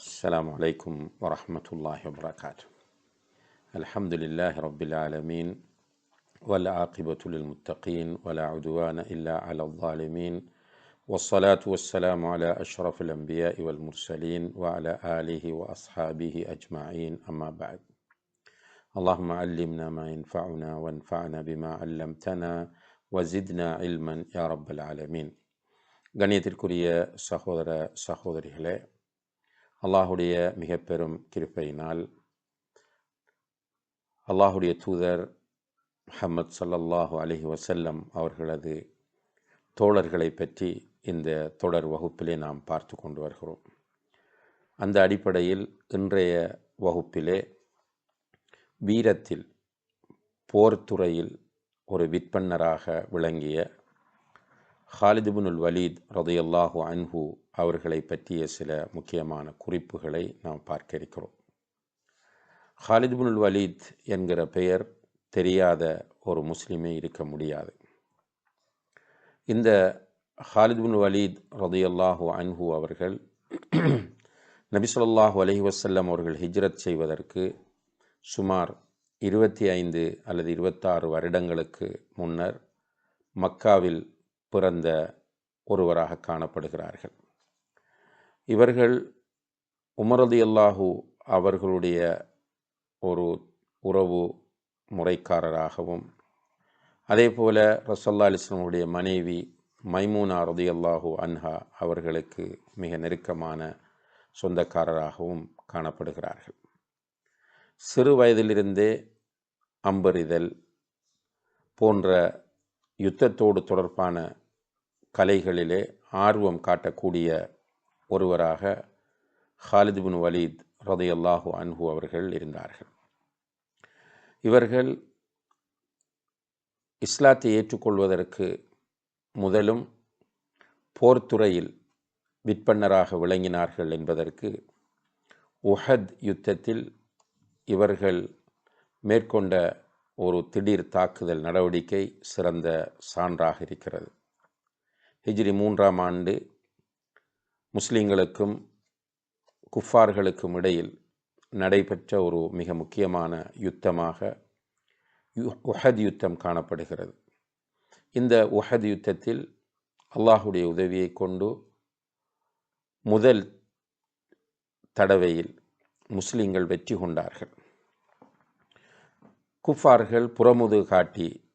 السلام عليكم ورحمة الله وبركاته الحمد لله رب العالمين والعاقبة للمتقين ولا عدوان إلا على الظالمين والصلاة والسلام على أشرف الأنبياء والمرسلين وعلى آله وأصحابه أجمعين أما بعد اللهم علمنا ما ينفعنا وانفعنا بما علمتنا وزدنا علما يا رب العالمين கணியத்திற்குரிய சகோதர சகோதரிகளே அல்லாஹுடைய மிக பெரும் கிருப்பையினால். அல்லாஹுடைய தூதர் முஹம்மது சல்லல்லாஹு அலஹி வசல்லம் அவர்களது தோழர்களை பற்றி இந்த தொடர் வகுப்பிலே நாம் பார்த்து கொண்டு வருகிறோம். அந்த அடிப்படையில் இன்றைய வகுப்பிலே வீரத்தில் போர்த்துறையில் ஒரு விற்பன்னராக விளங்கிய ஹாலிதுபுனுல் வலீத் ரதையல்லாஹு அன்ஹு அவர்களை பற்றிய சில முக்கியமான குறிப்புகளை நாம் பார்க்க இருக்கிறோம் ஹாலிதுபுனுல் வலீத் என்கிற பெயர் தெரியாத ஒரு முஸ்லீமே இருக்க முடியாது. இந்த ஹாலிதுபின் வலீத் ரதையல்லாஹு அன்ஹு அவர்கள் நபிசல்லாஹு அலஹி வசல்லம் அவர்கள் ஹிஜ்ரத் செய்வதற்கு சுமார் இருபத்தி ஐந்து அல்லது இருபத்தாறு வருடங்களுக்கு முன்னர் மக்காவில் பிறந்த ஒருவராக காணப்படுகிறார்கள். இவர்கள் உமரது அல்லாஹூ அவர்களுடைய ஒரு உறவு முறைக்காரராகவும் அதே போல் ரசல்லா அலிஸ்லமுடைய மனைவி மைமூனா ரதி அல்லாஹூ அன்ஹா அவர்களுக்கு மிக நெருக்கமான சொந்தக்காரராகவும் காணப்படுகிறார்கள். சிறு வயதிலிருந்தே அம்பறிதல் போன்ற யுத்தத்தோடு தொடர்பான கலைகளிலே ஆர்வம் காட்டக்கூடிய ஒருவராக ஹாலித் பின் வலீத் ரதையல்லாஹு அன்ஹு அவர்கள் இருந்தார்கள். இவர்கள் இஸ்லாத்தை ஏற்றுக்கொள்வதற்கு முதலும் போர்த்துறையில் விற்பன்னராக விளங்கினார்கள் என்பதற்கு உஹத் யுத்தத்தில் இவர்கள் மேற்கொண்ட ஒரு திடீர் தாக்குதல் நடவடிக்கை சிறந்த சான்றாக இருக்கிறது. ஹிஜ்ரி மூன்றாம் ஆண்டு முஸ்லீம்களுக்கும் குஃபார்களுக்கும் இடையில் நடைபெற்ற ஒரு மிக முக்கியமான யுத்தமாக உஹத் யுத்தம் காணப்படுகிறது. இந்த உஹத் யுத்தத்தில் அல்லாஹுடைய உதவியை கொண்டு முதல் தடவையில் முஸ்லீம்கள் வெற்றி கொண்டார்கள். குஃபார்கள் புறமுது காட்டி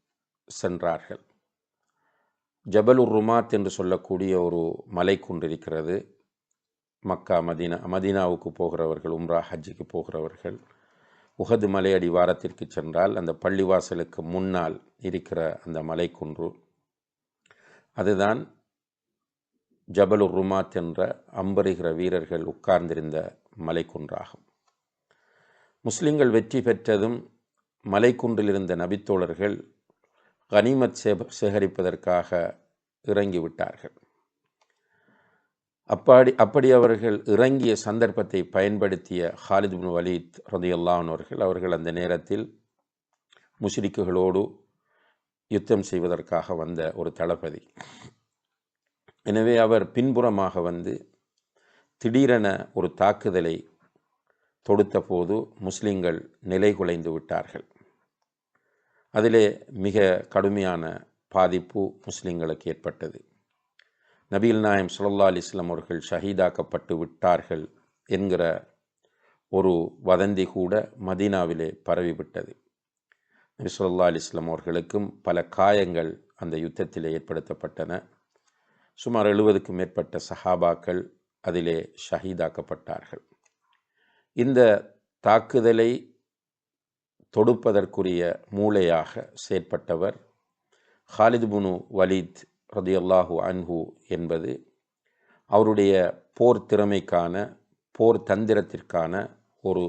சென்றார்கள். ஜபலுர் ருமாத் என்று சொல்லக்கூடிய ஒரு மலை இருக்கிறது மக்கா மதீனா மதீனாவுக்கு போகிறவர்கள் உம்ரா ஹஜ்ஜுக்கு போகிறவர்கள். உகது மலை அடிவாரத்திற்கு சென்றால் அந்த பள்ளிவாசலுக்கு முன்னால் இருக்கிற அந்த மலைக்குன்று. அதுதான் ஜபலுர் ருமாத் என்ற அம்பருகிற வீரர்கள் உட்கார்ந்திருந்த மலைக்குன்றாகும். முஸ்லிம்கள் வெற்றி பெற்றதும் மலைக்குன்றில் இருந்த நபித்தோழர்கள் கனிமத் சே சேகரிப்பதற்காக இறங்கிவிட்டார்கள். அப்பாடி அப்படி அவர்கள் இறங்கிய சந்தர்ப்பத்தை பயன்படுத்திய ஹாலித் பின் வலீத் அவர்கள் அவர்கள் அந்த நேரத்தில் முஷ்ரிக்குகளோடு யுத்தம் செய்வதற்காக வந்த ஒரு தளபதி. எனவே அவர் பின்புறமாக வந்து திடீரென ஒரு தாக்குதலை தொடுத்த போது முஸ்லிம்கள் நிலை குலைந்து விட்டார்கள். அதிலே மிக கடுமையான பாதிப்பு முஸ்லிம்களுக்கு ஏற்பட்டது. நபீல் நாயம் சுல்லா அலிஸ்லாம் அவர்கள் ஷஹீதாக்கப்பட்டு விட்டார்கள் என்கிற ஒரு வதந்தி கூட மதீனாவிலே பரவிவிட்டது நபி சொல்லா அலிஸ்லாம் அவர்களுக்கும் பல காயங்கள் அந்த யுத்தத்தில் ஏற்படுத்தப்பட்டன. சுமார் எழுபதுக்கும் மேற்பட்ட சஹாபாக்கள் அதிலே ஷஹீதாக்கப்பட்டார்கள். இந்த தாக்குதலை தொடுப்பதற்குரிய மூளையாக செயற்பட்டவர். ஹாலித் புனு வலித் ரதியல்லாஹு அன்ஹு என்பது அவருடைய போர் திறமைக்கான போர் தந்திரத்திற்கான ஒரு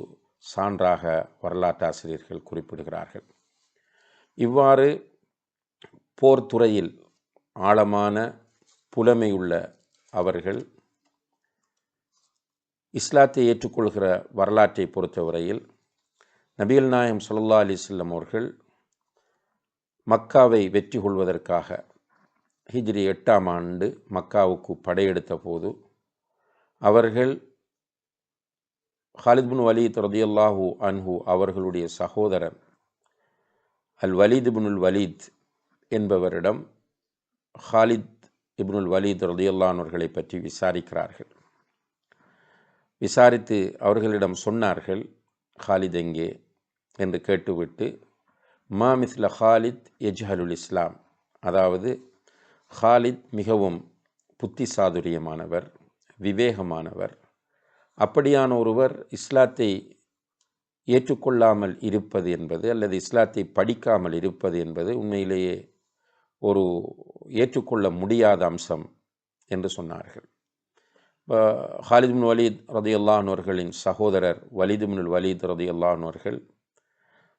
சான்றாக வரலாற்றாசிரியர்கள் குறிப்பிடுகிறார்கள். இவ்வாறு போர்த்துறையில் ஆழமான புலமையுள்ள அவர்கள் இஸ்லாத்தை ஏற்றுக்கொள்கிற வரலாற்றை பொறுத்தவரையில் நபிகள் நாயம் சொல்லா அலிஸ்லம் அவர்கள் மக்காவை வெற்றி கொள்வதற்காக ஹிஜ்ரி எட்டாம் ஆண்டு மக்காவுக்கு படையெடுத்த போது அவர்கள் ஹாலித்பின் வலி வலீத் ரதியல்லாஹு அன்ஹு அவர்களுடைய சகோதரர் அல் வலீத் இப்னுல் வலீத் என்பவரிடம் ஹாலித் இப்னுல் வலீத் ரதியுல்லானவர்களை பற்றி விசாரிக்கிறார்கள். விசாரித்து அவர்களிடம் சொன்னார்கள் ஹாலித் எங்கே? என்று கேட்டுவிட்டு மா மிஸ்ல ஹாலித் எஜ்ஹலுல் இஸ்லாம். அதாவது ஹாலித் மிகவும் புத்தி சாதுரியமானவர் விவேகமானவர். அப்படியான ஒருவர் இஸ்லாத்தை ஏற்றுக்கொள்ளாமல் இருப்பது என்பது அல்லது இஸ்லாத்தை படிக்காமல் இருப்பது என்பது உண்மையிலேயே ஒரு ஏற்றுக்கொள்ள முடியாத அம்சம் என்று சொன்னார்கள். இப்போ பின் வலீத் ரதியல்லானவர்களின் சகோதரர் வலிது பின் வலீத் ரதியல்லானவர்கள்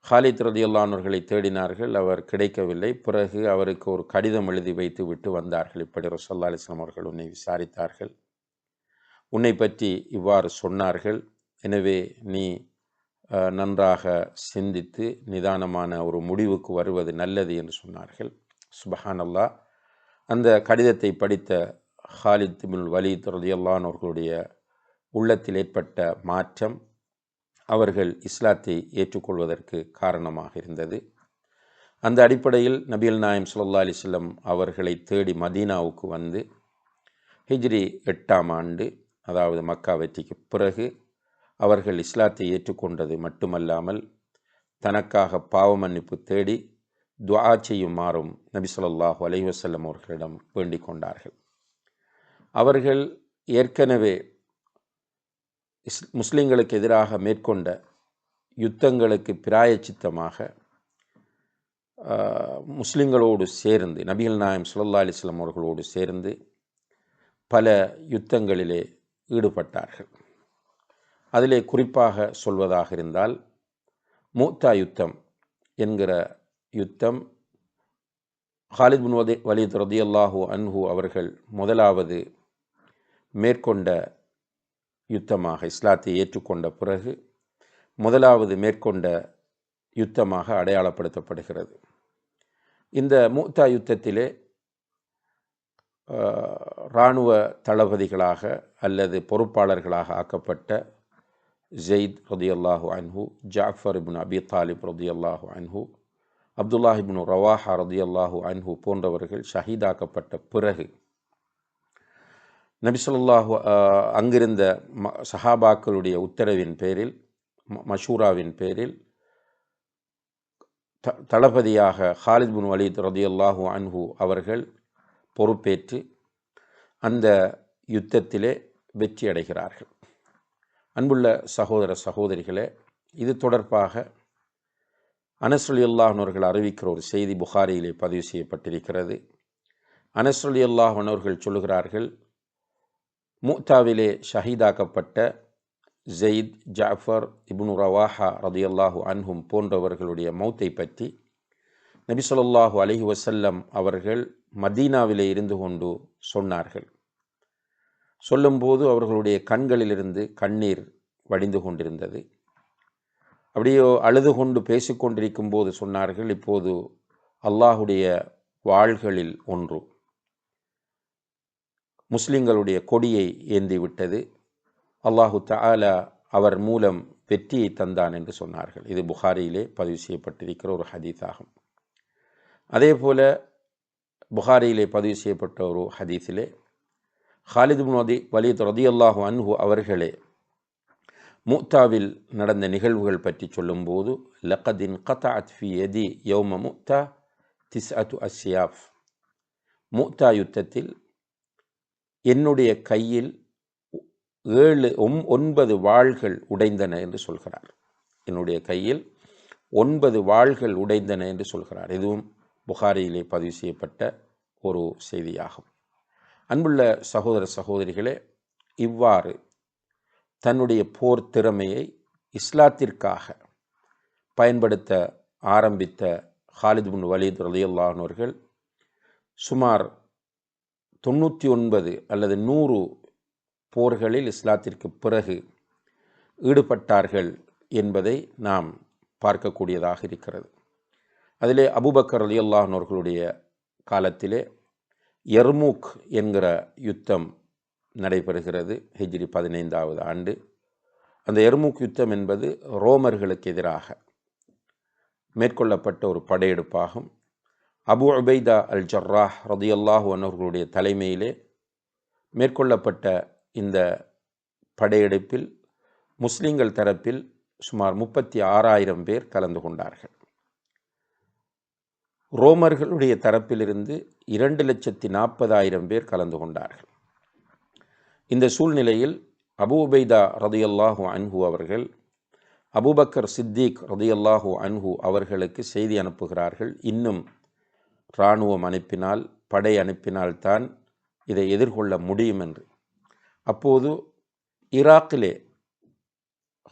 ஹாலித் ரதியுல்லானவர்களை தேடினார்கள். அவர் கிடைக்கவில்லை. பிறகு அவருக்கு ஒரு கடிதம் எழுதி வைத்து விட்டு வந்தார்கள். இப்படி ரசல்லா அலிஸ்லாம் அவர்கள் உன்னை விசாரித்தார்கள். உன்னை பற்றி இவ்வாறு சொன்னார்கள். எனவே நீ நன்றாக சிந்தித்து நிதானமான ஒரு முடிவுக்கு வருவது நல்லது என்று சொன்னார்கள். சுபஹான் அல்லா அந்த கடிதத்தை படித்த ஹாலித் பின் வலீத் ரதியல்லானவர்களுடைய உள்ளத்தில் ஏற்பட்ட மாற்றம் அவர்கள் இஸ்லாத்தை ஏற்றுக்கொள்வதற்கு காரணமாக இருந்தது. அந்த அடிப்படையில் நபியல் நாயம் சுல்லா அலிஸ்லம் அவர்களை தேடி மதீனாவுக்கு வந்து ஹிஜ்ரி எட்டாம் ஆண்டு அதாவது மக்கா வெற்றிக்கு பிறகு அவர்கள் இஸ்லாத்தை ஏற்றுக்கொண்டது மட்டுமல்லாமல் தனக்காக பாவ மன்னிப்பு தேடி துவா செய்யுமாறும் நபி சொல்லாஹு அலைவசல்லம் அவர்களிடம் வேண்டிக் கொண்டார்கள். அவர்கள் ஏற்கனவே இஸ் முஸ்லீம்களுக்கு எதிராக மேற்கொண்ட யுத்தங்களுக்கு பிராயச்சித்தமாக முஸ்லிம்களோடு சேர்ந்து நபிகள் நாயம் சுல்லா அலிஸ்லாம் அவர்களோடு சேர்ந்து பல யுத்தங்களிலே ஈடுபட்டார்கள். அதிலே குறிப்பாக சொல்வதாக இருந்தால் மூத்தா யுத்தம் என்கிற யுத்தம் ஹாலித் பின் வலி வலித் ரதியல்லாஹூ அன்ஹு அவர்கள் முதலாவது மேற்கொண்ட யுத்தமாக இஸ்லாத்தை ஏற்றுக்கொண்ட பிறகு முதலாவது மேற்கொண்ட யுத்தமாக அடையாளப்படுத்தப்படுகிறது. இந்த மூத்தா யுத்தத்திலே இராணுவ தளபதிகளாக அல்லது பொறுப்பாளர்களாக ஆக்கப்பட்ட ஜெயித் ரதியல்லாஹு அன்ஹு ஜாஃபர் இபின் அபி தாலிப் ரதியல்லாஹு அன்ஹு அப்துல்லாஹிபின் ரவாஹா ரதியல்லாஹு அன்ஹு போன்றவர்கள் ஷஹீதாக்கப்பட்ட பிறகு நபிசல்லாஹு அங்கிருந்த ம சஹாபாக்களுடைய உத்தரவின் பேரில் மஷூராவின் பேரில் த தளபதியாக ஹாலித் பின் வலீத் ரதியல்லாஹு அன்ஹு அவர்கள் பொறுப்பேற்று அந்த யுத்தத்திலே வெற்றி அடைகிறார்கள். அன்புள்ள சகோதர சகோதரிகளே இது தொடர்பாக அனஸ்ரலியுல்லாஹனவர்கள் அறிவிக்கிற ஒரு செய்தி புகாரியிலே பதிவு செய்யப்பட்டிருக்கிறது. அனஸ்ரலியுல்லாஹனவர்கள் சொல்கிறார்கள் சொல்லுகிறார்கள் மூத்தாவிலே ஷஹீதாக்கப்பட்ட ஜெயித் ஜாஃபர் இப்னு ரவாஹா ரதியல்லாஹு அன்ஹும் போன்றவர்களுடைய மௌத்தை பற்றி நபி சொல்லாஹு அலஹி வசல்லம் அவர்கள் மதீனாவிலே இருந்து கொண்டு சொன்னார்கள். சொல்லும்போது அவர்களுடைய கண்களிலிருந்து கண்ணீர் வடிந்து கொண்டிருந்தது. அப்படியோ அழுது கொண்டு பேசிக்கொண்டிருக்கும் போது சொன்னார்கள் இப்போது அல்லாஹுடைய வாள்களில் ஒன்று. முஸ்லிம்களுடைய கொடியை ஏந்திவிட்டது. அல்லாஹு தாலா அவர் மூலம் வெற்றியை தந்தான் என்று சொன்னார்கள். இது புகாரியிலே பதிவு செய்யப்பட்டிருக்கிற ஒரு ஹதீஸ் ஆகும் அதே போல புகாரியிலே பதிவு செய்யப்பட்ட ஒரு ஹதீஸிலே ஹாலித் வலி துரதி அல்லாஹு அன்ஹு அவர்களே மூத்தாவில் நடந்த நிகழ்வுகள் பற்றி சொல்லும்போது லக்கதின் கதா அத்ஃபி எதி யௌம முக்தா திஸ் அத்து அஸ்யாஃப் மூத்தா யுத்தத்தில் என்னுடைய கையில் ஏழு ஒம் ஒன்பது வாள்கள் உடைந்தன என்று சொல்கிறார். என்னுடைய கையில் ஒன்பது வாள்கள் உடைந்தன என்று சொல்கிறார். இதுவும் புகாரியிலே பதிவு செய்யப்பட்ட ஒரு செய்தியாகும். அன்புள்ள சகோதர சகோதரிகளே இவ்வாறு தன்னுடைய போர் திறமையை இஸ்லாத்திற்காக பயன்படுத்த ஆரம்பித்த ஹாலித் பின் வலீத் ரலியல்லானவர்கள் சுமார் தொண்ணூற்றி ஒன்பது அல்லது நூறு போர்களில் இஸ்லாத்திற்கு பிறகு ஈடுபட்டார்கள் என்பதை நாம் பார்க்கக்கூடியதாக இருக்கிறது. அதிலே அபுபக்கர் அலி அல்லாஹர்களுடைய காலத்திலே எர்மூக் என்கிற யுத்தம் நடைபெறுகிறது ஹிஜ்ரி பதினைந்தாவது ஆண்டு. அந்த எர்மூக் யுத்தம் என்பது ரோமர்களுக்கு எதிராக மேற்கொள்ளப்பட்ட ஒரு படையெடுப்பாகும். அபு உபைதா அல் ஜர்ராஹ் ரதியல்லாஹு அவர்களுடைய தலைமையிலே மேற்கொள்ளப்பட்ட இந்த படையெடுப்பில் முஸ்லீம்கள் தரப்பில் சுமார் முப்பத்தி ஆறாயிரம் பேர் கலந்து கொண்டார்கள். ரோமர்களுடைய தரப்பிலிருந்து இரண்டு லட்சத்தி நாற்பதாயிரம் பேர் கலந்து கொண்டார்கள். இந்த சூழ்நிலையில் அபு உபைதா ரதியல்லாஹு அன்ஹு அவர்கள் அபுபக்கர் சித்திக் ரதியல்லாஹு அன்ஹு அவர்களுக்கு செய்தி அனுப்புகிறார்கள். இன்னும் இராணுவம் அனுப்பினால் படை அனுப்பினால்தான் இதை எதிர்கொள்ள முடியும் என்று. அப்போது ஈராக்கிலே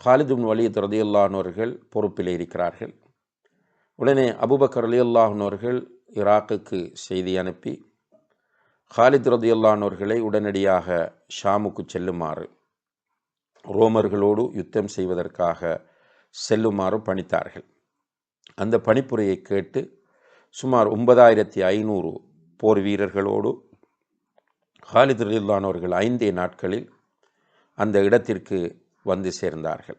ஹாலிதுன் வலித் ரதியுல்லானோர்கள் பொறுப்பில் இருக்கிறார்கள். உடனே அபுபக்கர் அலியுல்லாஹனோர்கள் ஈராக்குக்கு செய்தி அனுப்பி ஹாலித் ரதியுல்லானோர்களை உடனடியாக ஷாமுக்கு செல்லுமாறு ரோமர்களோடு யுத்தம் செய்வதற்காக செல்லுமாறு பணித்தார்கள். அந்த பணிப்புரையை கேட்டு சுமார் ஒன்பதாயிரத்தி ஐநூறு போர் வீரர்களோடு ஹாலித் ரலில்லானவர்கள் ஐந்தே நாட்களில் அந்த இடத்திற்கு வந்து சேர்ந்தார்கள்.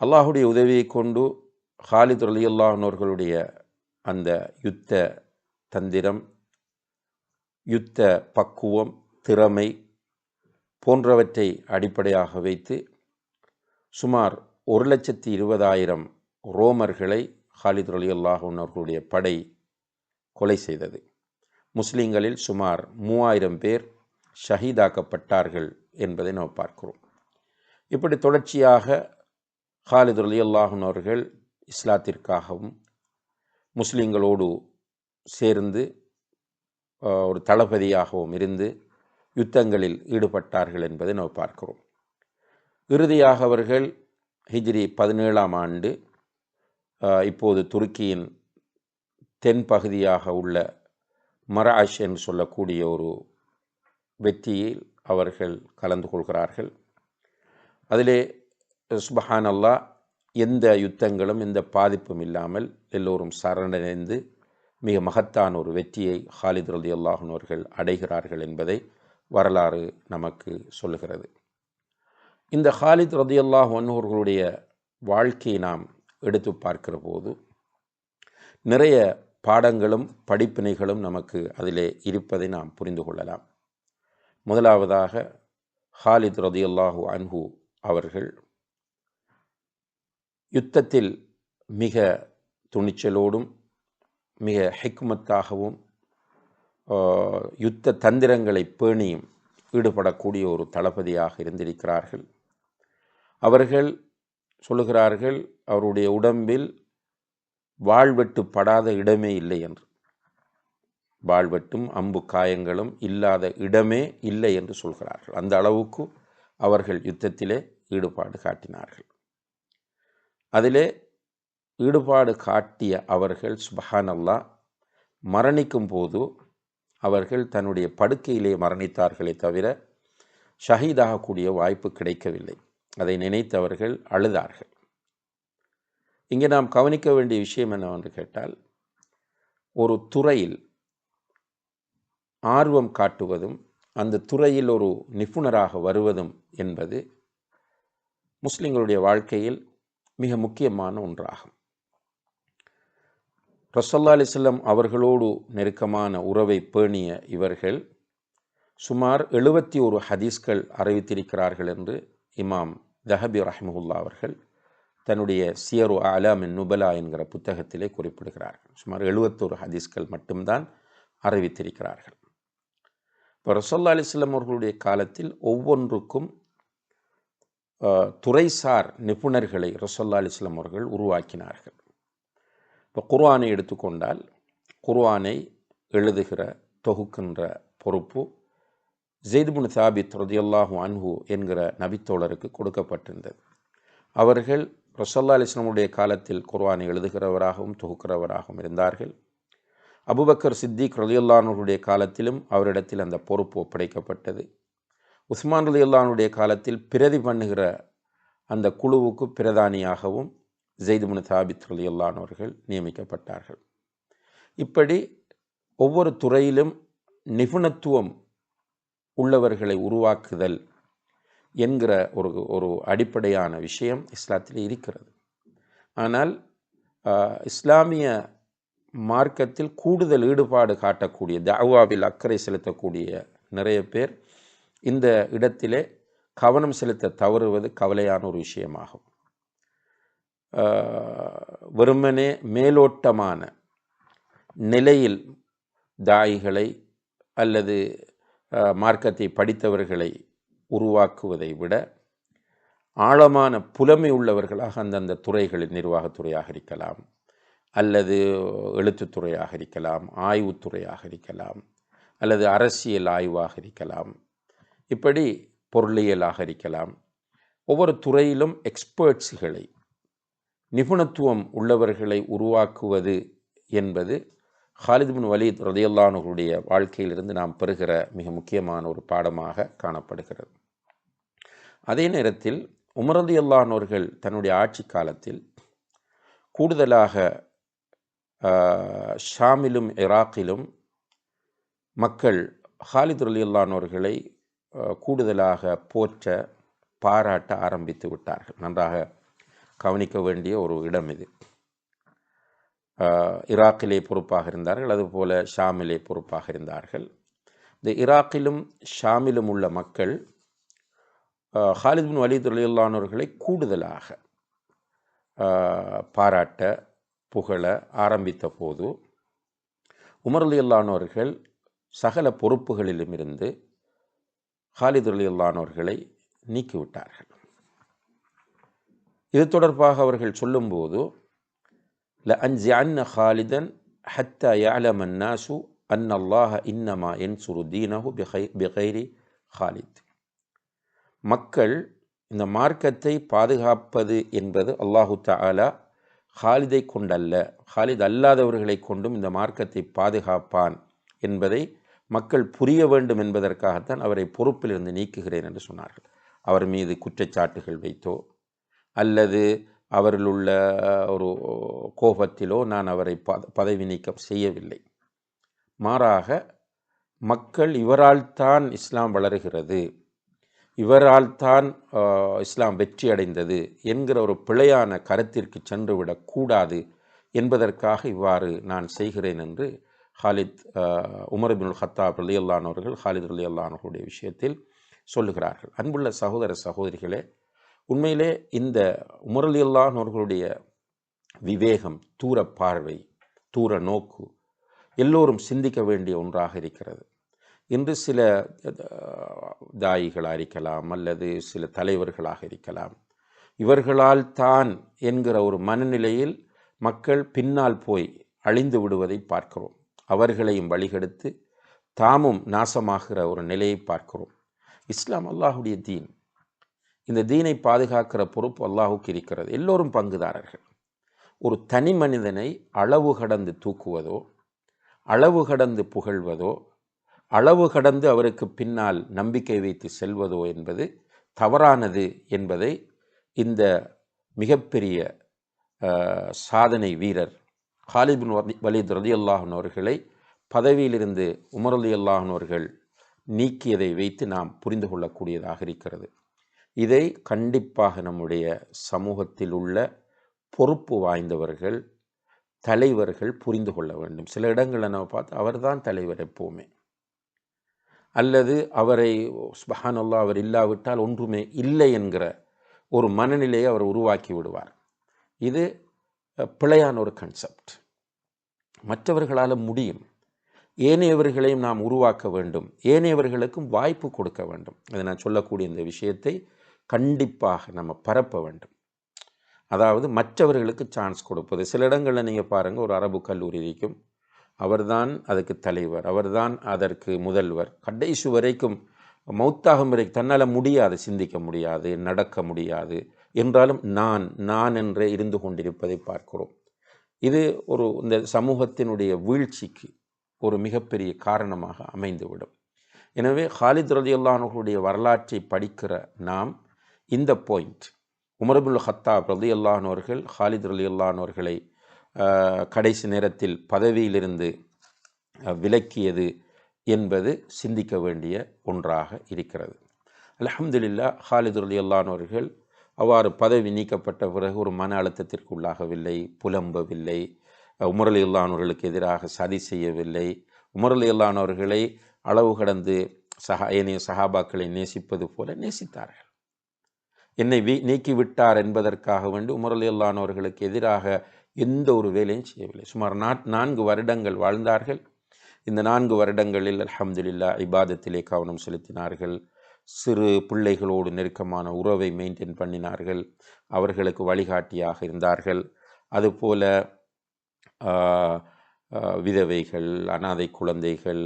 அல்லாஹுடைய உதவியை கொண்டு ஹாலித் ரலியுல்லானவர்களுடைய அந்த யுத்த தந்திரம் யுத்த பக்குவம் திறமை போன்றவற்றை அடிப்படையாக வைத்து சுமார் ஒரு லட்சத்தி இருபதாயிரம் ரோமர்களை ஹாலித் அலி அல்லாஹூன் படை கொலை செய்தது. முஸ்லீம்களில் சுமார் மூவாயிரம் பேர் ஷஹீதாக்கப்பட்டார்கள் என்பதை நாம் பார்க்கிறோம். இப்படி தொடர்ச்சியாக ஹாலித் அலி அல்லாஹூன் அவர்கள் இஸ்லாத்திற்காகவும் முஸ்லீம்களோடு சேர்ந்து ஒரு தளபதியாகவும் இருந்து யுத்தங்களில் ஈடுபட்டார்கள் என்பதை நாம் பார்க்கிறோம். இறுதியாக அவர்கள் ஹிஜ்ரி பதினேழாம் ஆண்டு இப்போது துருக்கியின் தென் பகுதியாக உள்ள மராஷ் என்று சொல்லக்கூடிய ஒரு வெற்றியில் அவர்கள் கலந்து கொள்கிறார்கள். அதிலே சுபஹான் அல்லா எந்த யுத்தங்களும் எந்த பாதிப்பும் இல்லாமல் எல்லோரும் சரணடைந்து மிக மகத்தான ஒரு வெற்றியை ஹாலித் ரதி அல்லாஹன் அவர்கள் அடைகிறார்கள் என்பதை வரலாறு நமக்கு சொல்லுகிறது. இந்த ஹாலித் ரதி அல்லாஹ் அவர்களுடைய வாழ்க்கையை நாம் எடுத்து பார்க்கிற போது நிறைய பாடங்களும் படிப்பினைகளும் நமக்கு அதிலே இருப்பதை நாம் புரிந்து கொள்ளலாம். முதலாவதாக ஹாலித் ரதியுல்லாஹு அன்ஹு அவர்கள் யுத்தத்தில் மிக துணிச்சலோடும் மிக ஹெக்மத்தாகவும் யுத்த தந்திரங்களை பேணியும் ஈடுபடக்கூடிய ஒரு தளபதியாக இருந்திருக்கிறார்கள். அவர்கள் சொல்லுகிறார்கள் அவருடைய உடம்பில் வாழ்வெட்டு படாத இடமே இல்லை என்று. வாழ்வெட்டும் அம்பு காயங்களும் இல்லாத இடமே இல்லை என்று சொல்கிறார்கள். அந்த அளவுக்கு அவர்கள் யுத்தத்திலே ஈடுபாடு காட்டினார்கள். அதிலே ஈடுபாடு காட்டிய அவர்கள் சுபஹானல்லா மரணிக்கும் போது அவர்கள் தன்னுடைய படுக்கையிலே மரணித்தார்களே தவிர ஷஹீதாகக்கூடிய வாய்ப்பு கிடைக்கவில்லை. அதை நினைத்தவர்கள் அழுதார்கள். இங்கே நாம் கவனிக்க வேண்டிய விஷயம் என்னவென்று கேட்டால் ஒரு துறையில் ஆர்வம் காட்டுவதும் அந்த துறையில் ஒரு நிபுணராக வருவதும் என்பது முஸ்லிம்களுடைய வாழ்க்கையில் மிக முக்கியமான ஒன்றாகும். ரசல்லா அலிஸ்லம் அவர்களோடு நெருக்கமான உறவை பேணிய இவர்கள் சுமார் எழுபத்தி ஒரு ஹதீஸ்கள் அறிவித்திருக்கிறார்கள் என்று இமாம் தஹபி ரஹ்முல்லா அவர்கள் தன்னுடைய சியரு அலாமின் நுபலா என்கிற புத்தகத்திலே குறிப்பிடுகிறார்கள். சுமார் எழுபத்தோரு ஹதீஸ்கள் மட்டும்தான் அறிவித்திருக்கிறார்கள். இப்போ ரசோல்லா அலிஸ்லாம் அவர்களுடைய காலத்தில் ஒவ்வொன்றுக்கும் துறைசார் நிபுணர்களை ரசோல்லா அலிஸ்லாம் அவர்கள் உருவாக்கினார்கள். இப்போ குர்ஆனை எடுத்துக்கொண்டால் குர்ஆனை எழுதுகிற தொகுக்கின்ற பொறுப்பு ஜெய்துபுன் சாபித் ரதியல்லாஹு அன்ஹு என்கிற நபித்தோழருக்கு கொடுக்கப்பட்டிருந்தது. அவர்கள் ரசல்லா அலிஸ்லமுடைய காலத்தில் குர்வானை எழுதுகிறவராகவும் தொகுக்கிறவராகவும் இருந்தார்கள். அபுபக்கர் சித்திக் ரலியுல்லானுடைய காலத்திலும் அவரிடத்தில் அந்த பொறுப்பு ஒப்படைக்கப்பட்டது. உஸ்மான் ரலியுல்லானுடைய காலத்தில் பிரதி பண்ணுகிற அந்த குழுவுக்கு பிரதானியாகவும் ஜெய்துமுன் தாபித் ரலியுல்லான் அவர்கள் நியமிக்கப்பட்டார்கள். இப்படி ஒவ்வொரு துறையிலும் நிபுணத்துவம் உள்ளவர்களை உருவாக்குதல் என்கிற ஒரு ஒரு அடிப்படையான விஷயம் இஸ்லாத்தில் இருக்கிறது. ஆனால் இஸ்லாமிய மார்க்கத்தில் கூடுதல் ஈடுபாடு காட்டக்கூடிய தாவாவில் அக்கறை செலுத்தக்கூடிய நிறைய பேர் இந்த இடத்திலே கவனம் செலுத்த தவறுவது கவலையான ஒரு விஷயமாகும். வெறுமனே மேலோட்டமான நிலையில் தாயிகளை அல்லது மார்க்கத்தை படித்தவர்களை உருவாக்குவதை விட ஆழமான புலமை உள்ளவர்களாக அந்தந்த துறைகளில் நிர்வாகத்துறையாக இருக்கலாம். அல்லது எழுத்துத்துறையாக இருக்கலாம் ஆய்வுத்துறையாக இருக்கலாம் அல்லது அரசியல் ஆய்வாக இருக்கலாம். இப்படி பொருளியலாக இருக்கலாம். ஒவ்வொரு துறையிலும் எக்ஸ்பர்ட்ஸுகளை நிபுணத்துவம் உள்ளவர்களை உருவாக்குவது என்பது ஹாலித் பின் வலீத் ரதியல்லானுடைய வாழ்க்கையிலிருந்து நாம் பெறுகிற மிக முக்கியமான ஒரு பாடமாக காணப்படுகிறது. அதே நேரத்தில் உமரதியல்லானோர்கள் தன்னுடைய ஆட்சி காலத்தில் கூடுதலாக ஷாமிலும் இராக்கிலும் மக்கள் ஹாலித் ரலியல்லானோர்களை கூடுதலாக போற்ற பாராட்ட ஆரம்பித்து விட்டார்கள். நன்றாக கவனிக்க வேண்டிய ஒரு இடம் இது. ஈராக்கிலே பொறுப்பாக இருந்தார்கள் அதுபோல ஷாமிலே பொறுப்பாக இருந்தார்கள். இந்த ஈராக்கிலும் ஷாமிலும் உள்ள மக்கள் ஆஹ், ஹாலித் பின் கூடுதலாக பாராட்ட புகழ ஆரம்பித்த போது உமர் சகல பொறுப்புகளிலும் இருந்து ஹாலிதுரளில்லானவர்களை நீக்கிவிட்டார்கள். இது தொடர்பாக அவர்கள் சொல்லும்போது லஅன்சி அன்ன ஹாலிதன் ஹத்தா யாலம் அன்னாசு அன் அல்லாஹ இன்னமா என் சுருதீனஹு பிஹை பிஹைரி ஹாலித் மக்கள் இந்த மார்க்கத்தை பாதுகாப்பது என்பது அல்லாஹு தாலா ஹாலிதை கொண்டல்ல. ஹாலித் அல்லாதவர்களை கொண்டும் இந்த மார்க்கத்தை பாதுகாப்பான் என்பதை மக்கள் புரிய வேண்டும் என்பதற்காகத்தான் அவரை பொறுப்பிலிருந்து நீக்குகிறேன் என்று சொன்னார்கள். அவர் மீது குற்றச்சாட்டுகள் வைத்தோ அல்லது அவரில் உள்ள ஒரு கோபத்திலோ நான் அவரை பத பதவி நீக்கம் செய்யவில்லை. மாறாக மக்கள் இவரால் தான் இஸ்லாம் வளருகிறது. இவரால் தான் இஸ்லாம் வெற்றி அடைந்தது என்கிற ஒரு பிழையான கருத்திற்கு சென்றுவிடக்கூடாது என்பதற்காக இவ்வாறு நான் செய்கிறேன் என்று ஹாலித் ஆஹ், ஹத்தாப் அலி அல்லானவர்கள் ஹாலித் அலி அல்லானவர்களுடைய விஷயத்தில் சொல்லுகிறார்கள். அன்புள்ள சகோதர சகோதரிகளே உண்மையிலே இந்த உமர் அலி விவேகம் தூர பார்வை தூர நோக்கு எல்லோரும் சிந்திக்க வேண்டிய ஒன்றாக இருக்கிறது. இன்று சில தாயிகளாக இருக்கலாம் அல்லது சில தலைவர்களாக இருக்கலாம். இவர்களால் தான் என்கிற ஒரு மனநிலையில் மக்கள் பின்னால் போய் அழிந்து விடுவதை பார்க்கிறோம். அவர்களையும் வழிகெடுத்து தாமும் நாசமாகிற ஒரு நிலையை பார்க்கிறோம். இஸ்லாம் அல்லாஹுடைய தீன் இந்த தீனை பாதுகாக்கிற பொறுப்பு அல்லாஹுக்கு இருக்கிறது. எல்லோரும் பங்குதாரர்கள். ஒரு தனி மனிதனை அளவு கடந்து தூக்குவதோ அளவு கடந்து புகழ்வதோ அளவு கடந்து அவருக்கு பின்னால் நம்பிக்கை வைத்து செல்வதோ என்பது தவறானது என்பதை இந்த மிகப்பெரிய சாதனை வீரர் ஹாலிபின் வலித் ரதி அல்லாஹன் அவர்களை பதவியிலிருந்து உமர் அலி அல்லாஹன் அவர்கள் நீக்கியதை வைத்து நாம் புரிந்து கொள்ளக்கூடியதாக இருக்கிறது. இதை கண்டிப்பாக நம்முடைய சமூகத்தில் உள்ள பொறுப்பு வாய்ந்தவர்கள் தலைவர்கள் புரிந்து கொள்ள வேண்டும். சில இடங்களில் நம்ம பார்த்து அவர்தான் தலைவர் எப்போவுமே. அல்லது அவரை சுபஹானல்லா அவர் இல்லாவிட்டால் ஒன்றுமே இல்லை என்கிற ஒரு மனநிலையை அவர் உருவாக்கி விடுவார். இது பிழையான ஒரு கன்செப்ட் மற்றவர்களால் முடியும். ஏனையவர்களையும் நாம் உருவாக்க வேண்டும். ஏனையவர்களுக்கும் வாய்ப்பு கொடுக்க வேண்டும். அதை நான் சொல்லக்கூடிய இந்த விஷயத்தை கண்டிப்பாக நம்ம பரப்ப வேண்டும். அதாவது மற்றவர்களுக்கு சான்ஸ் கொடுப்பது. சில இடங்களில் நீங்கள் பாருங்கள் ஒரு அரபு கல்லூரி இருக்கும் அவர்தான் அதுக்கு தலைவர் அவர்தான் அதற்கு முதல்வர். கடைசி வரைக்கும் மௌத்தாகும் வரைக்கும் தன்னால் முடியாது சிந்திக்க முடியாது நடக்க முடியாது. என்றாலும் நான் நான் என்றே இருந்து கொண்டிருப்பதை பார்க்கிறோம். இது ஒரு இந்த சமூகத்தினுடைய வீழ்ச்சிக்கு ஒரு மிகப்பெரிய காரணமாக அமைந்துவிடும். எனவே ஹாலித் ரதியுல்லானுடைய வரலாற்றை படிக்கிற நாம் இந்த பாயிண்ட் உமரபுல் ஹத்தாப் ரலி அல்லானோர்கள் ஹாலித் ரலி அல்லானோர்களை கடைசி நேரத்தில் பதவியிலிருந்து விலக்கியது என்பது சிந்திக்க வேண்டிய ஒன்றாக இருக்கிறது. அல்ஹம்துலில்லா ஹாலித் ரலி அல்லானவர்கள் அவ்வாறு பதவி நீக்கப்பட்ட பிறகு ஒரு மன அழுத்தத்திற்கு உள்ளாகவில்லை புலம்பவில்லை. உமரலி இல்லானவர்களுக்கு எதிராக சதி செய்யவில்லை. உமரலி இல்லானவர்களை அளவு கடந்து சஹா ஏனைய சஹாபாக்களை நேசிப்பது போல நேசித்தார்கள். என்னை வீ நீக்கிவிட்டார் என்பதற்காக வேண்டி உமரலியல்லானவர்களுக்கு எதிராக எந்த ஒரு வேலையும் செய்யவில்லை. சுமார் நாட் நான்கு வருடங்கள் வாழ்ந்தார்கள். இந்த நான்கு வருடங்களில் அலமதுல்லா இபாதத்திலே கவனம் செலுத்தினார்கள். சிறு பிள்ளைகளோடு நெருக்கமான உறவை மெயின்டைன் பண்ணினார்கள். அவர்களுக்கு வழிகாட்டியாக இருந்தார்கள். அதுபோல விதவைகள் அனாதை குழந்தைகள்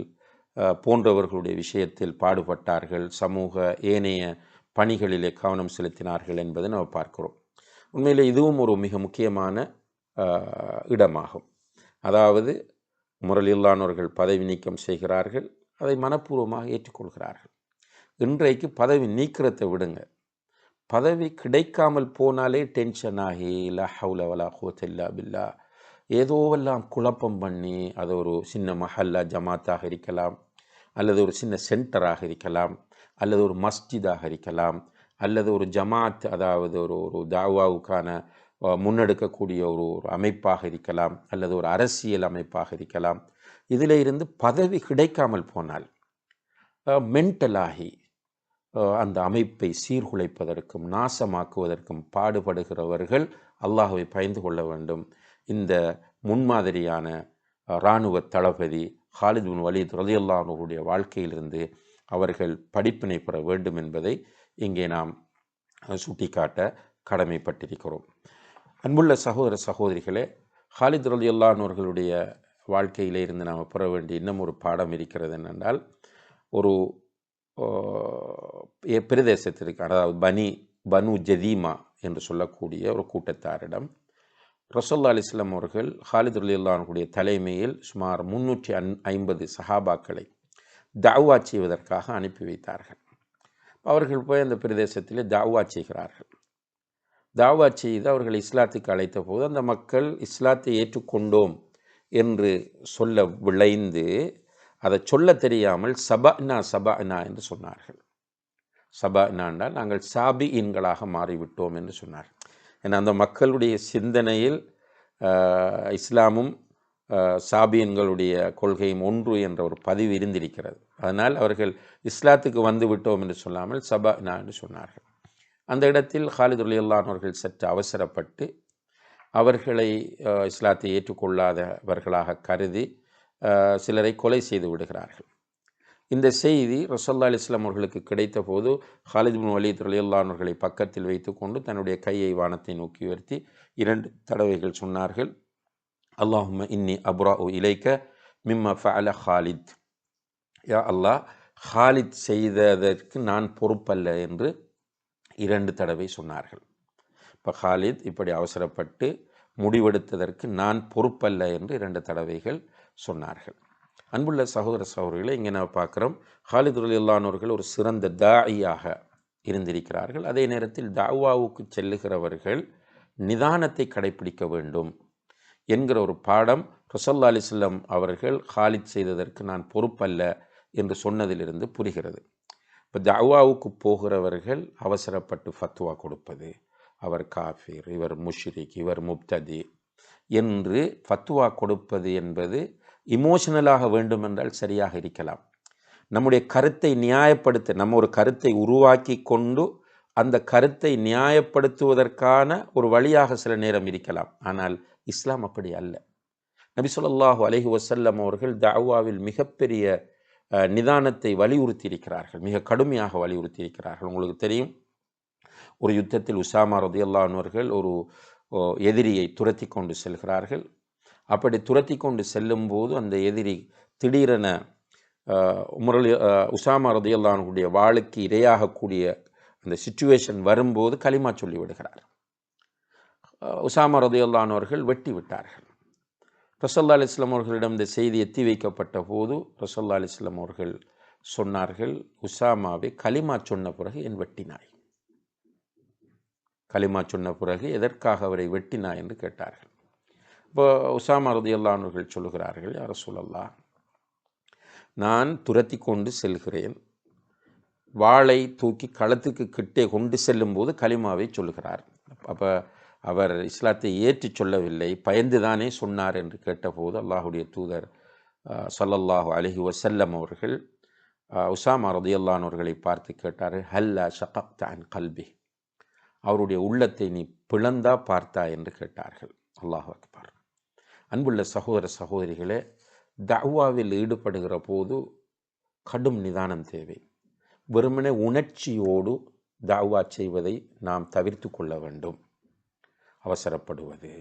போன்றவர்களுடைய விஷயத்தில் பாடுபட்டார்கள். சமூக ஏனைய பணிகளிலே கவனம் செலுத்தினார்கள் என்பதை நாம் பார்க்கிறோம். உண்மையில் இதுவும் ஒரு மிக முக்கியமான இடமாகும். அதாவது முரளில்லானவர்கள் பதவி நீக்கம் செய்கிறார்கள் அதை மனப்பூர்வமாக ஏற்றுக்கொள்கிறார்கள். இன்றைக்கு பதவி நீக்கிறதை விடுங்க. பதவி கிடைக்காமல் போனாலே டென்ஷன் ஆகி லா ஹவுல வலா பில்லா. ஏதோவெல்லாம் குழப்பம் பண்ணி அது ஒரு சின்ன மஹல்லா ஜமாத்தாக இருக்கலாம் அல்லது ஒரு சின்ன சென்டராக இருக்கலாம். அல்லது ஒரு மஸ்ஜிதாக இருக்கலாம் அல்லது ஒரு ஜமாத் அதாவது ஒரு ஒரு தாவாவுக்கான முன்னெடுக்கக்கூடிய ஒரு ஒரு அமைப்பாக இருக்கலாம் அல்லது ஒரு அரசியல் அமைப்பாக இருக்கலாம். இதில் இருந்து பதவி கிடைக்காமல் போனால் மென்டலாகி அந்த அமைப்பை சீர்குலைப்பதற்கும் நாசமாக்குவதற்கும் பாடுபடுகிறவர்கள் அல்லாஹுவை பயந்து கொள்ள வேண்டும். இந்த முன்மாதிரியான இராணுவ தளபதி ஹாலித் பின் வலீத் ரலியல்லாஹுடைய வாழ்க்கையிலிருந்து அவர்கள் படிப்பினை பெற வேண்டும் என்பதை இங்கே நாம் சுட்டிக்காட்ட கடமைப்பட்டிருக்கிறோம். அன்புள்ள சகோதர சகோதரிகளே ஹாலித் ரலியல்லாஹுடைய வாழ்க்கையிலே இருந்து நாம் பெற வேண்டிய இன்னும் ஒரு பாடம் இருக்கிறது என்னென்றால் ஒரு பிரதேசத்திற்கு அதாவது பனி பனு ஜதீமா என்று சொல்லக்கூடிய ஒரு கூட்டத்தாரிடம் ரசோல்லா அலிஸ்லாம் அவர்கள் ஹாலித் ரலியல்லானுடைய தலைமையில் சுமார் முன்னூற்றி அன் ஐம்பது சஹாபாக்களை தவா செய்வதற்காக அனுப்பி வைத்தார்கள். அவர்கள் போய் அந்த பிரதேசத்திலே தாவா செய்கிறார்கள். தாவா செய்து அவர்கள் இஸ்லாத்துக்கு அழைத்த போது அந்த மக்கள் இஸ்லாத்தை ஏற்றுக்கொண்டோம் என்று சொல்ல விளைந்து அதை சொல்ல தெரியாமல் சபானா சபானா என்று சொன்னார்கள். சபனா என்றால் நாங்கள் சாபியின்களாக மாறிவிட்டோம் என்று சொன்னார்கள். ஏன்னா அந்த மக்களுடைய சிந்தனையில் இஸ்லாமும் சாபியன்களுடைய கொள்கையும் ஒன்று என்ற ஒரு பதிவு இருந்திருக்கிறது. அதனால் அவர்கள் இஸ்லாத்துக்கு வந்து விட்டோம் என்று சொல்லாமல் சபனா என்று சொன்னார்கள். அந்த இடத்தில் ஹாலித் அவர்கள் சற்று அவசரப்பட்டு அவர்களை இஸ்லாத்தை ஏற்றுக்கொள்ளாதவர்களாக கருதி சிலரை கொலை செய்து விடுகிறார்கள். இந்த செய்தி ரசல்லா அலிஸ்லாம் அவர்களுக்கு கிடைத்த போது ஹாலித் பின் வலீத் ரலியல்லானவர்களை பக்கத்தில் வைத்துக்கொண்டு தன்னுடைய கையை வானத்தை நோக்கி உயர்த்தி இரண்டு தடவைகள் சொன்னார்கள். அல்லாஹும்ம இன்னி அபுரா உ இலைக்க மிம்ம ஃபஅல ஹாலித் யா அல்லாஹ் ஹாலித் செய்ததற்கு நான் பொறுப்பல்ல என்று இரண்டு தடவை சொன்னார்கள். இப்போ ஹாலித் இப்படி அவசரப்பட்டு முடிவெடுத்ததற்கு நான் பொறுப்பல்ல என்று இரண்டு தடவைகள் சொன்னார்கள். அன்புள்ள சகோதர சகோதரிகளை இங்கே நான் பார்க்குறோம் ஹாலித் ரலியல்லானவர்கள் ஒரு சிறந்த தாயியாக இருந்திருக்கிறார்கள். அதே நேரத்தில் தாவாவுக்கு செல்லுகிறவர்கள் நிதானத்தை கடைப்பிடிக்க வேண்டும். என்கிற ஒரு பாடம் ரசல்லா அலிஸ்லம் அவர்கள் ஹாலித் செய்ததற்கு நான் பொறுப்பல்ல என்று சொன்னதிலிருந்து புரிகிறது. இப்போ தாவாவுக்கு போகிறவர்கள் அவசரப்பட்டு ஃபத்வா கொடுப்பது அவர் காஃபிர் இவர் முஷ்ரிக் இவர் முப்ததி என்று ஃபத்வா கொடுப்பது என்பது இமோஷனலாக வேண்டுமென்றால் சரியாக இருக்கலாம். நம்முடைய கருத்தை நியாயப்படுத்த நம்ம ஒரு கருத்தை உருவாக்கி கொண்டு அந்த கருத்தை நியாயப்படுத்துவதற்கான ஒரு வழியாக சில நேரம் இருக்கலாம். ஆனால் இஸ்லாம் அப்படி அல்ல. நபி சொல்லாஹு அலஹி வசல்லம் அவர்கள் தாவாவில் மிகப்பெரிய நிதானத்தை வலியுறுத்தி இருக்கிறார்கள் மிக கடுமையாக வலியுறுத்தி இருக்கிறார்கள் உங்களுக்கு தெரியும் ஒரு யுத்தத்தில் உசாமா ரதியல்லானவர்கள் ஒரு எதிரியை துரத்தி கொண்டு செல்கிறார்கள். அப்படி துரத்தி கொண்டு செல்லும்போது அந்த எதிரி திடீரென முரளி உமரலி அஹ், உசாமா ரதியல்லானுடைய வாளுக்கு இரையாகக்கூடிய அந்த சுச்சுவேஷன் வரும்போது களிமா சொல்லி விடுகிறார் உசாமா ரதியல்லான் அவர்கள் வெட்டி விட்டார்கள். ரசல்லா அலிஸ்லாம் அவர்களிடம் இந்த செய்தி எத்தி வைக்கப்பட்ட போது ரசல்லா அலிஸ்லாம் அவர்கள் சொன்னார்கள் உசாமாவை கலிமா சொன்ன பிறகு என் வெட்டினாய். கலிமா சொன்ன பிறகு எதற்காக அவரை வெட்டினாய் என்று கேட்டார்கள். இப்போ உசாமா ரதியல்லான் சொல்கிறார்கள் சொல்லுகிறார்கள் யார சொல்லல்லா நான் துரத்தி கொண்டு செல்கிறேன். வாளை தூக்கி களத்துக்கு கிட்டே கொண்டு செல்லும்போது கலிமாவை சொல்கிறார் அப்போ அவர் இஸ்லாத்தை ஏற்றி சொல்லவில்லை பயந்துதானே சொன்னார் என்று கேட்டபோது அல்லாஹுடைய தூதர் சல்லல்லாஹு அலஹி வசல்லம் அவர்கள் உசாமா ரதியல்லான் அவர்களை பார்த்து கேட்டார் ஹல்லா ஷகக்தான் கல்பி? அவருடைய உள்ளத்தை நீ பிளந்தா பார்த்தா என்று கேட்டார்கள். அல்லாஹ் அக்பர். அன்புள்ள சகோதர சகோதரிகளே தவாவில் ஈடுபடுகிற போது கடும் நிதானம் தேவை. வெறுமனே உணர்ச்சியோடு தாவா செய்வதை நாம் தவிர்த்து கொள்ள வேண்டும். அவசரப்படுவது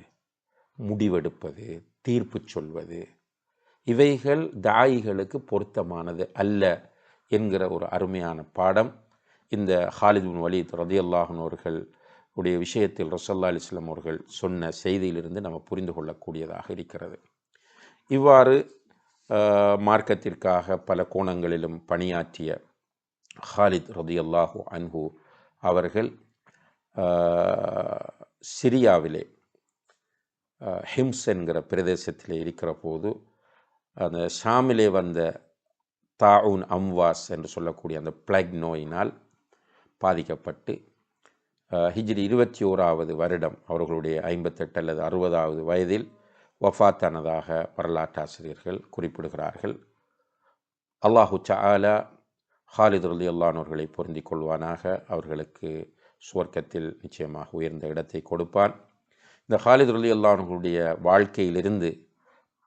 முடிவெடுப்பது தீர்ப்பு சொல்வது இவைகள் தாயிகளுக்கு பொருத்தமானது அல்ல என்கிற ஒரு அருமையான பாடம். இந்த ஹாலிதுன் வலீத் ரதியல்லாஹன் அவர்கள் உடைய விஷயத்தில் ரசல்லா அலிஸ்லாம் அவர்கள் சொன்ன செய்தியிலிருந்து நம்ம புரிந்து கொள்ளக்கூடியதாக இருக்கிறது. இவ்வாறு மார்க்கத்திற்காக பல கோணங்களிலும் பணியாற்றிய ஹாலித் ரதியல்லாஹு அன்ஹு அவர்கள் சிரியாவிலே ஹிம்ஸ் என்கிற பிரதேசத்தில் இருக்கிற போது அந்த ஷாமிலே வந்த தாவுன் அம்வாஸ் என்று சொல்லக்கூடிய அந்த பிளக் நோயினால் பாதிக்கப்பட்டு ஹிஜ்ரி இருபத்தி ஓராவது வருடம் அவர்களுடைய ஐம்பத்தெட்டு அல்லது அறுபதாவது வயதில் வஃபாத்தானதாக வரலாற்றாசிரியர்கள் குறிப்பிடுகிறார்கள். அல்லாஹு சாலா ஹாலித் அலி அல்லானவர்களை பொருந்திக் கொள்வானாக. அவர்களுக்கு சுவர்க்கத்தில் நிச்சயமாக உயர்ந்த இடத்தை கொடுப்பான் இந்த ஹாலித் அலி அல்லானவர்களுடைய வாழ்க்கையிலிருந்து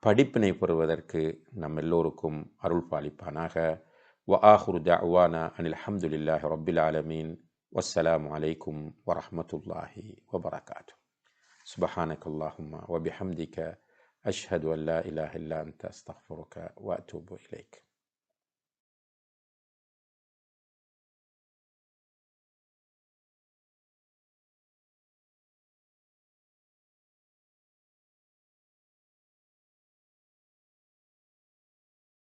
படிப்பினை பெறுவதற்கு நம் எல்லோருக்கும் அருள் பாலிப்பானாக வ ஆஹுரு தவானா அனில் அஹமதுல்லாஹி ரபில் ஆலமீன் والسلام عليكم ورحمة الله وبركاته سبحانك اللهم وبحمدك أشهد أن لا إله إلا أنت أستغفرك وأتوب إليك